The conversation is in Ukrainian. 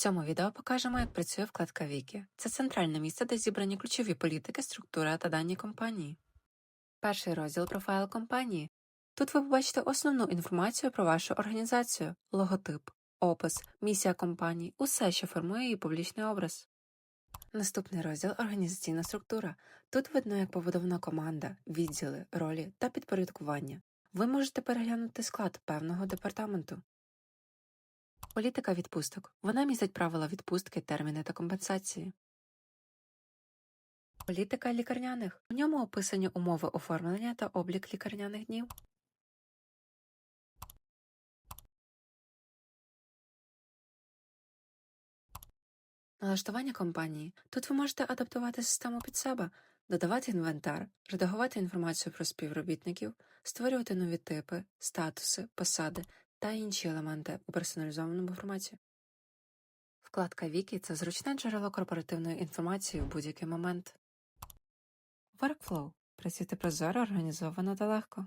цьому відео покажемо, як працює вкладка Вікі. Це центральне місце, де зібрані ключові політики, структура та дані компанії. Перший розділ профайл компанії. Тут ви побачите основну інформацію про вашу організацію, логотип, опис, місія компанії, усе, що формує її публічний образ. Наступний розділ організаційна структура. Тут видно, як побудована команда, відділи, ролі та підпорядкування. Ви можете переглянути склад певного департаменту. Політика відпусток. Вона містить правила відпустки, терміни та компенсації. Політика лікарняних. У ньому описані умови оформлення та облік лікарняних днів. Налаштування компанії. Тут ви можете адаптувати систему під себе, додавати інвентар, редагувати інформацію про співробітників, створювати нові типи, статуси, посади та інші елементи у персоналізованому форматі. Вкладка Вікі це зручне джерело корпоративної інформації в будь-який момент. Workflow. Працюйте прозоро, організовано та легко.